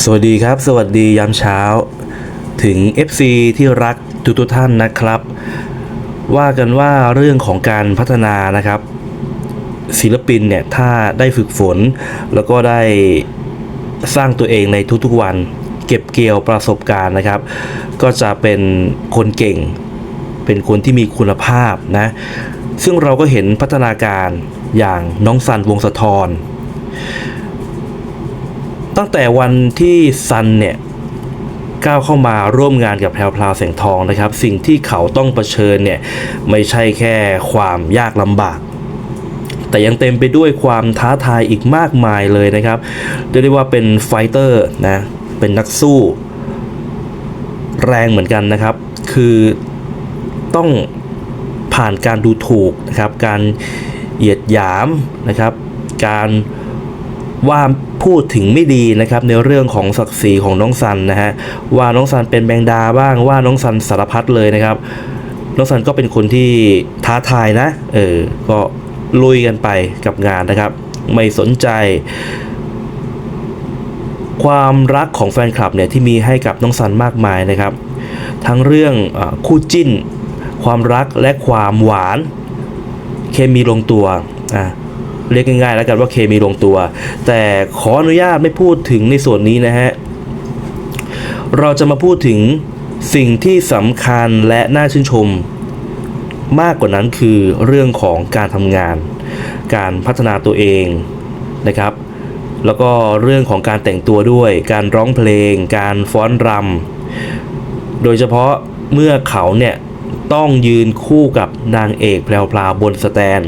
สวัสดีครับ สวัสดียามเช้า ถึง FC ที่รักทุกทุกท่านนะครับ ว่ากันว่าเรื่องของการพัฒนานะครับ ศิลปินเนี่ย ถ้าได้ฝึกฝน แล้วก็ได้สร้างตัวเองในทุกๆวัน เก็บเกี่ยวประสบการณ์นะครับ ก็จะเป็นคนเก่ง เป็นคนที่มีคุณภาพนะ ซึ่งเราก็เห็นพัฒนาการอย่างน้องซันวงศ์สะทร ตั้งแต่วันที่ซันเนี่ยก้าวเข้ามาร่วมงานกับแพรวพราวแสงทองนะครับ สิ่งที่เขาต้องเผชิญเนี่ยไม่ใช่แค่ความยากลำบาก แต่ยังเต็มไปด้วยความท้าทายอีกมากมายเลยนะครับเรียกได้ว่าเป็นไฟเตอร์นะเป็นนักสู้ แรงเหมือนกันนะครับ คือต้องผ่านการดูถูกนะครับ การเหยียดหยามนะครับ การ ว่าพูดถึงไม่ดีนะครับในเรื่องของศักดิ์ศรีของน้องซันนะฮะว่าน้องซันเป็นแบงดาบ้างว่าน้องซันสารพัดเลยนะครับ น้องซันก็เป็นคนที่ท้าทายนะเออก็ลุยกันไปกับงานนะครับ ไม่สนใจ ความรักของแฟนคลับเนี่ยที่มีให้กับน้องซันมากมายนะครับ ทั้งเรื่องอคู่จิ้น ความรักและความหวาน เคมีลงตัวอะ เรียกง่ายๆ แล้วกันว่าเคมีลงตัว แต่ขออนุญาตไม่พูดถึงในส่วนนี้นะฮะ เราจะมาพูดถึงสิ่งที่สำคัญและน่าชื่นชม มากกว่านั้นคือเรื่องของการทำงาน การพัฒนาตัวเองนะครับ แล้วก็เรื่องของการแต่งตัวด้วย การร้องเพลง การฟ้อนรำโดยเฉพาะเมื่อเขาเนี่ยต้องยืนคู่กับนางเอกแพรวๆบนสแตน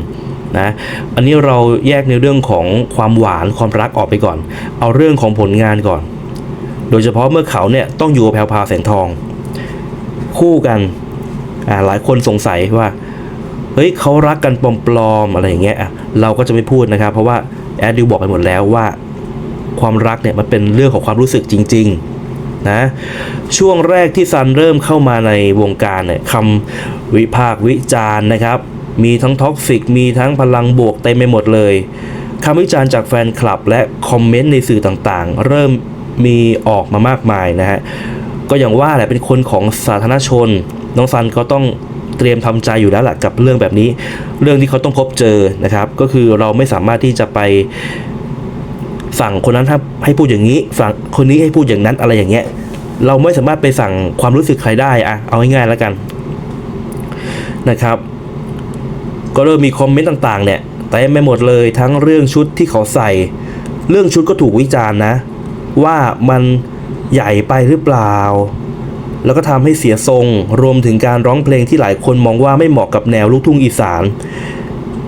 นะอันนี้เราแยกในเรื่องของความหวานความรักออกไปก่อน เอาเรื่องของผลงานก่อน โดยเฉพาะเมื่อเขาเนี่ยต้องอยู่กับแพรวพาแสงทอง คู่กันอ่าหลายคนสงสัยว่าเฮ้ยเขารักกันปลอมๆอะไรอย่างเงี้ยเราก็จะไม่พูดนะครับ เพราะว่าแอดดิวบอกไปหมดแล้วว่า ความรักเนี่ยมันเป็นเรื่องของความรู้สึกจริง ๆนะช่วงแรกที่ซันเริ่มเข้ามาในวงการเนี่ยคำวิพากษ์วิจารณ์นะครับ มีทั้งท็อกซิกมีทั้งพลังบวกเต็มไปหมดเลยคำวิจารณ์จากแฟนคลับและคอมเมนต์ในสื่อต่างๆ เริ่มมีออกมามากมายนะฮะ ก็อย่างว่าแหละเป็นคนของสาธารณชน น้องซันก็ต้องเตรียมทำใจอยู่แล้วแหละกับเรื่องแบบนี้ เรื่องที่เขาต้องพบเจอนะครับ ก็คือเราไม่สามารถที่จะไปสั่งคนนั้นให้พูดอย่างนี้ สั่งคนนี้ให้พูดอย่างนั้นอะไรอย่างเงี้ย เราไม่สามารถไปสั่งความรู้สึกใครได้อะเอาง่ายๆแล้วกันนะครับ ก็เริ่มมีคอมเมนต์ต่างๆเนี่ยเต็มไปหมดเลยทั้งเรื่องชุดที่เขาใส่ เรื่องชุดก็ถูกวิจารณ์นะ ว่ามันใหญ่ไปหรือเปล่า แล้วก็ทำให้เสียทรง รวมถึงการร้องเพลงที่หลายคนมองว่าไม่เหมาะกับแนวลูกทุ่งอีสาน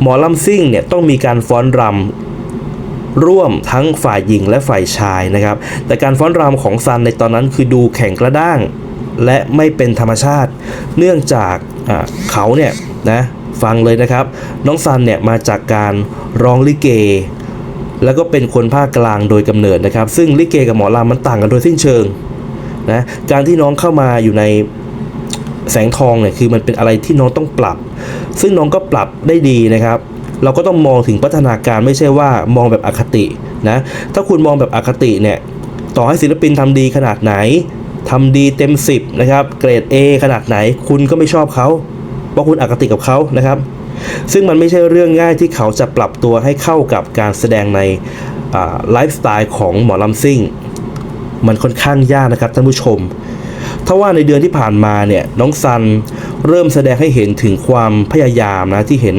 หมอลำซิ่งเนี่ยต้องมีการฟ้อนรำร่วมทั้งฝ่ายหญิงและฝ่ายชายนะครับ แต่การฟ้อนรำของซันในตอนนั้นคือดูแข็งกระด้าง และไม่เป็นธรรมชาติ เนื่องจากเขาเนี่ยนะ ฟังเลยนะครับ น้องซันเนี่ยมาจากการร้องลิเก แล้วก็เป็นคนภาคกลางโดยกำเนิดนะครับ ซึ่งลิเกกับหมอลำมันต่างกันโดยสิ้นเชิงนะการที่น้องเข้ามาอยู่ในแสงทองเนี่ยคือมันเป็นอะไรที่น้องต้องปรับ ซึ่งน้องก็ปรับได้ดีนะครับ เราก็ต้องมองถึงพัฒนาการไม่ใช่ว่ามองแบบอคตินะถ้าคุณมองแบบอคติเนี่ยต่อให้ศิลปินทำดีขนาดไหนทำดีเต็ม 10 นะครับ เกรด A ขนาดไหนคุณก็ไม่ชอบเขา เพราะคุณอคติกับเขานะครับ ซึ่งมันไม่ใช่เรื่องง่ายที่เขาจะปรับตัวให้เข้ากับการแสดงในไลฟ์สไตล์ของหมอลำซิ่ง มันค่อนข้างยากนะครับท่านผู้ชมถ้าว่าในเดือนที่ผ่านมาเนี่ยน้องซันเริ่มแสดงให้เห็นถึงความพยายามนะที่เห็น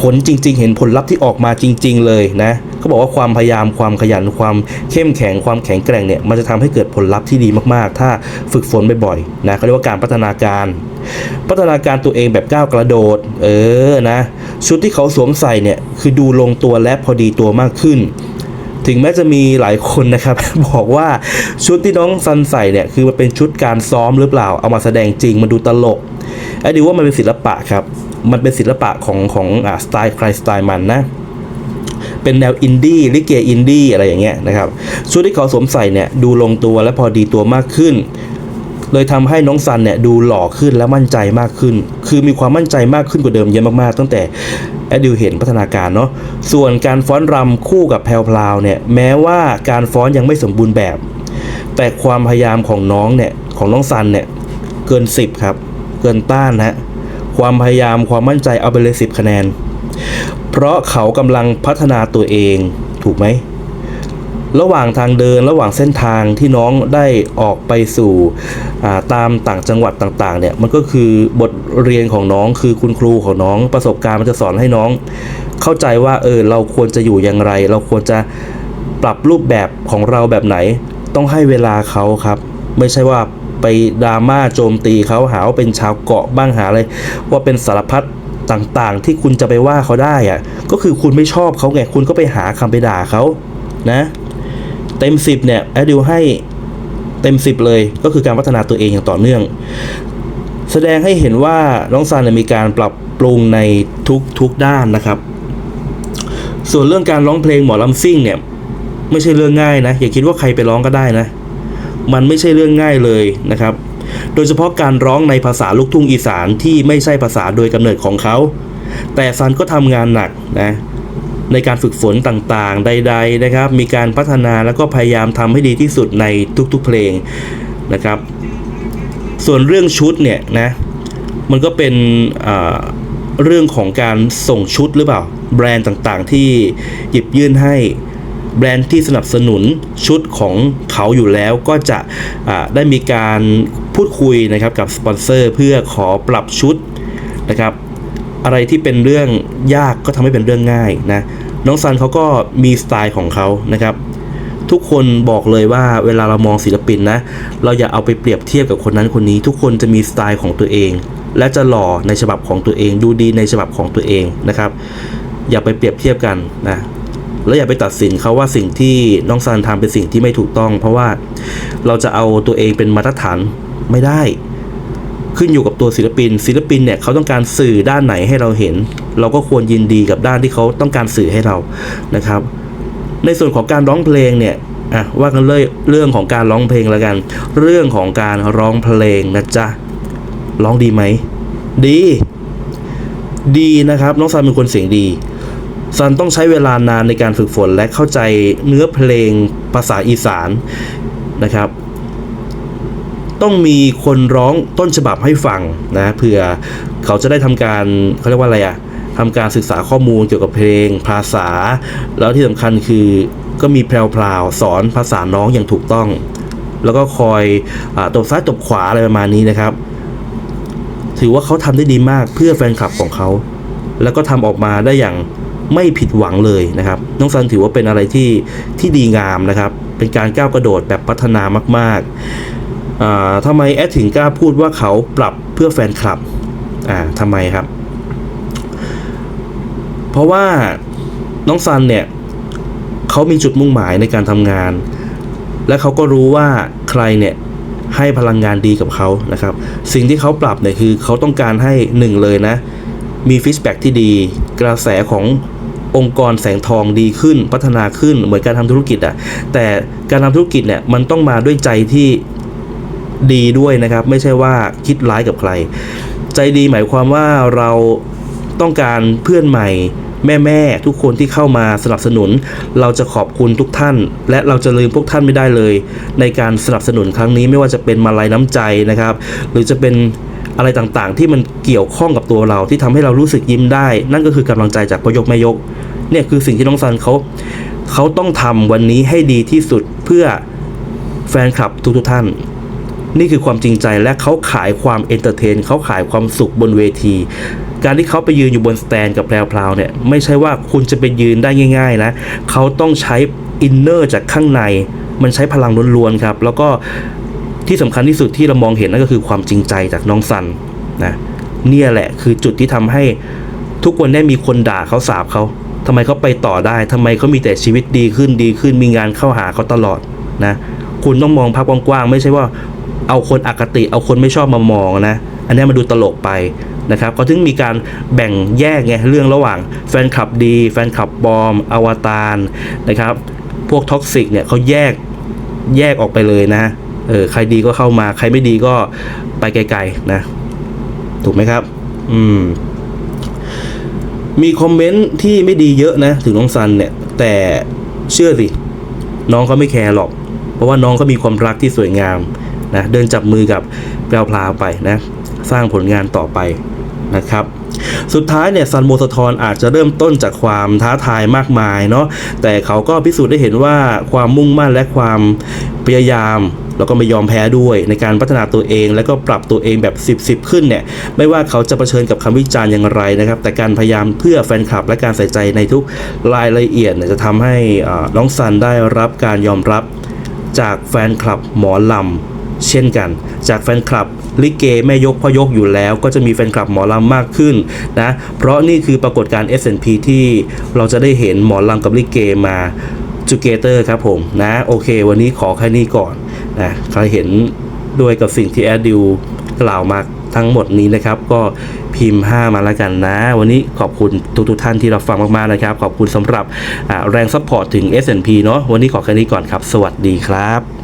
ผลจริง ๆ เห็นผลลัพธ์ที่ออกมาจริง ๆ เลยนะเขาบอกว่าความพยายามความขยันความเข้มแข็งความแข็งแกร่งเนี่ยมันจะทำให้เกิดผลลัพธ์ที่ดีมากๆ ถ้าฝึกฝนบ่อยๆนะเขาเรียกว่าการพัฒนาการ พัฒนาการตัวเองแบบก้าวกระโดด เออนะ ชุดที่เขาสวมใส่เนี่ยคือดูลงตัวและพอดีตัวมากขึ้น ถึงแม้จะมีหลายคนนะครับ บอกว่าชุดที่น้องซันใส่เนี่ยคือมันเป็นชุดการซ้อมหรือเปล่า เอามาแสดงจริงมันดูตลกไอ้ดูว่ามันเป็นศิลปะครับ มันเป็นศิลปะของของอ่าสไตล์ใครสไตล์มันนะเป็นแนวอินดี้ลิเกอินดี้อะไรอย่างเงี้ยนะครับชุดที่เขาสวมใส่เนี่ยดูลงตัวและพอดีตัวมากขึ้น เลยทำให้น้องซันเนี่ยดูหล่อขึ้นและมั่นใจมากขึ้น คือมีความมั่นใจมากขึ้นกว่าเดิมเยอะมากๆ ตั้งแต่แอดดิวเห็นพัฒนาการเนาะ ส่วนการฟ้อนรำคู่กับแพลวพลาวเนี่ยแม้ว่าการฟ้อนยังไม่สมบูรณ์แบบ แต่ความพยายามของน้องเนี่ยของน้องซันเนี่ยเกิน 10 ครับ เกินต้านนะฮะความพยายามความมั่นใจเอาไปเลย10 คะแนน เพราะเขากำลังพัฒนาตัวเองถูกไหม ระหว่างทางเดินระหว่างเส้นทางที่น้องได้ออกไปสู่าตามต่างจังหวัดต่างๆเนี่ยมันก็คือบทเรียนของน้องคือคุณครูของน้องประสบการณ์มันจะสอนให้น้อง เข้าใจว่าเออเราควรจะอยู่อย่างไร เราควรจะปรับรูปแบบของเราแบบไหน ต้องให้เวลาเขาครับ ไม่ใช่ว่าไปดราม่าโจมตีเขาหาว่าเป็นชาวเกาะบ้างหาอะไรว่าเป็นสารพัดต่างๆ ที่คุณจะไปว่าเขาได้อะก็คือคุณไม่ชอบเขาไงคุณก็ไปหาคำไปด่าเขานะ เต็ม 10 เนี่ยแอดดิวให้เต็ม 10 เลยก็คือการพัฒนาตัวเองอย่างต่อเนื่อง แสดงให้เห็นว่าน้องซันมีการปรับปรุงในทุกทุกด้านนะครับ ส่วนเรื่องการร้องเพลงหมอลำซิ่งเนี่ยไม่ใช่เรื่องง่ายนะ อย่าคิดว่าใครไปร้องก็ได้นะ มันไม่ใช่เรื่องง่ายเลยนะครับ โดยเฉพาะการร้องในภาษาลูกทุ่งอีสานที่ไม่ใช่ภาษาโดยกำเนิดของเขา แต่ซันก็ทำงานหนักนะ ในการฝึกฝนต่างๆ ใด ๆ นะครับ มีการพัฒนาแล้วก็พยายามทำให้ดีที่สุดในทุกๆเพลงนะครับ ส่วนเรื่องชุดเนี่ยนะมันก็เป็นเรื่องของการส่งชุดหรือเปล่า แบรนด์ต่างๆ ที่หยิบยื่นให้แบรนด์ที่สนับสนุนชุดของเขาอยู่แล้วก็จะได้มีการพูดคุยนะครับกับสปอนเซอร์เพื่อขอปรับชุดนะครับ อะไรที่เป็นเรื่องยากก็ทำให้เป็นเรื่องง่ายนะ น้องซันเขาก็มีสไตล์ของเขานะครับ ทุกคนบอกเลยว่าเวลาเรามองศิลปินนะ เราอย่าเอาไปเปรียบเทียบกับคนนั้นคนนี้ ทุกคนจะมีสไตล์ของตัวเอง และจะหล่อในฉบับของตัวเอง ดูดีในฉบับของตัวเองนะครับ อย่าไปเปรียบเทียบกันนะแล้วอย่าไปตัดสินเขาว่าสิ่งที่น้องซันทำเป็นสิ่งที่ไม่ถูกต้อง เพราะว่าเราจะเอาตัวเองเป็นมาตรฐานไม่ได้ ขึ้นอยู่กับตัวศิลปิน ศิลปินเนี่ยเขาต้องการสื่อด้านไหนให้เราเห็น เราก็ควรยินดีกับด้านที่เขาต้องการสื่อให้เรานะครับ ในส่วนของการร้องเพลงเนี่ยอะว่ากันเลยเรื่องของการร้องเพลงแล้วกัน เรื่องของการร้องเพลงนะจ๊ะร้องดีไหมดี ดีนะครับ น้องซันเป็นคนเสียงดีซันต้องใช้เวลานานในการฝึกฝนและเข้าใจเนื้อเพลงภาษาอีสานนะครับ ต้องมีคนร้องต้นฉบับให้ฟังนะเผื่อเขาจะได้ทำการเขาเรียกว่าอะไรอะทำการศึกษาข้อมูลเกี่ยวกับเพลง ภาษา แล้วที่สำคัญคือก็มีแพรวๆสอนภาษาน้องอย่างถูกต้อง แล้วก็คอยอตบซ้ายตบขวาอะไรประมาณนี้นะครับ ถือว่าเขาทำได้ดีมากเพื่อแฟนคลับของเขา แล้วก็ทำออกมาได้อย่างไม่ผิดหวังเลยนะครับ น้องซันถือว่าเป็นอะไรที่ที่ดีงามนะครับ เป็นการก้าวกระโดดแบบพัฒนามาก ๆ ทำไมแอดถึงกล้าพูดว่าเขาปรับเพื่อแฟนคลับอ่าทำไมครับ เพราะว่าน้องซันเนี่ยเขามีจุดมุ่งหมายในการทำงาน และเขาก็รู้ว่าใครเนี่ยให้พลังงานดีกับเขานะครับ สิ่งที่เขาปรับเนี่ยคือเขาต้องการให้หนึ่งเลยนะ มีฟีดแบ็ที่ดี กระแสขององค์กรแสงทองดีขึ้น พัฒนาขึ้นเหมือนการทำธุรกิจอะแต่การทำธุรกิจเนี่ยมันต้องมาด้วยใจที่ ดีด้วยนะครับ ไม่ใช่ว่าคิดร้ายกับใคร ใจดีหมายความว่าเราต้องการเพื่อนใหม่แม่แม่ๆทุกคนที่เข้ามาสนับสนุน เราจะขอบคุณทุกท่าน และเราจะลืมพวกท่านไม่ได้เลย ในการสนับสนุนครั้งนี้ไม่ว่าจะเป็นมาลัยน้ำใจนะครับ หรือจะเป็นอะไรต่างๆ ที่มันเกี่ยวข้องกับตัวเราที่ทำให้เรารู้สึกยิ้มได้ นั่นก็คือกำลังใจจากพยกแม่ยกเนี่ยคือสิ่งที่น้องซันเขาเขาต้องทำวันนี้ให้ดีที่สุดเพื่อแฟนคลับทุกๆท่าน นี่คือความจริงใจและเขาขายความเอนเตอร์เทนเขาขายความสุขบนเวที การที่เขาไปยืนอยู่บนสแตนกับแพรวๆเนี่ยไม่ใช่ว่าคุณจะไปยืนได้ง่าย ๆ นะเขาต้องใช้อินเนอร์จากข้างใน มันใช้พลังล้วนๆครับ แล้วก็ที่สำคัญที่สุดที่เรามองเห็นนั่นก็คือความจริงใจจากน้องซันนะเนี่ยแหละคือจุดที่ทำให้ทุกคนได้มีคนด่าเขาสาบเขาทำไมเขาไปต่อได้ทำไมเขามีแต่ชีวิตดีขึ้นดีขึ้นมีงานเข้าหาเขาตลอดนะ คุณต้องมองภาพกว้างๆไม่ใช่ว่า เอาคนอคติ เอาคนไม่ชอบมามองนะ อันนี้มาดูตลกไปนะครับก็ถึงมีการแบ่งแยกไงเรื่องระหว่างแฟนคลับดี แฟนคลับบอม อวตารนะครับ พวกท็อกซิกเนี่ยเขาแยกแยกออกไปเลยนะเออใครดีก็เข้ามา ใครไม่ดีก็ไปไกลๆนะ ถูกไหมครับ อืม มีคอมเมนต์ที่ไม่ดีเยอะนะ ถึงน้องซันเนี่ย แต่เชื่อสิ น้องเขาไม่แคร์หรอก เพราะว่าน้องก็มีความรักที่สวยงาม นะเดินจับมือกับแปลวพลาไปนะสร้างผลงานต่อไปนะครับสุดท้ายเนี่ยซันโมสะทรอาจจะเริ่มต้นจากความท้าทายมากมายเนาะแต่เขาก็พิสูจน์ได้เห็นว่าความมุ่งมั่นและความพยายามแล้วก็ไม่ยอมแพ้ด้วยในการพัฒนาตัวเอง แล้วก็ปรับตัวเองแบบ 10 10 ขึ้นเนี่ยไม่ว่าเขาจะเผชิญกับคำวิจารณ์อย่างไรนะครับ แต่การพยายามเพื่อแฟนคลับ และการใส่ใจในทุกรายละเอียดเนี่ยจะทำให้น้องซันได้รับการยอมรับจากแฟนคลับหมอลำ เช่นกัน จากแฟนคลับลิเกแม่ยกพ่อยกอยู่แล้ว ก็จะมีแฟนคลับหมอลำมากขึ้นนะเพราะนี่คือปรากฏการณ์ S&P ที่เราจะได้เห็นหมอลำกับลิเกมาจูเกเตอร์ครับผมนะโอเค วันนี้ขอแค่นี้ก่อนนะใครเห็นด้วยกับสิ่งที่แอดดิวกล่าวมาทั้งหมดนี้นะครับ ก็พิมพ์ 5 มาแล้วกันนะ วันนี้ขอบคุณทุกๆท่านที่รับฟังมากๆนะครับ ขอบคุณสำหรับแรงซัพพอร์ตถึง S&P เนาะวันนี้ขอแค่นี้ก่อนครับ สวัสดีครับ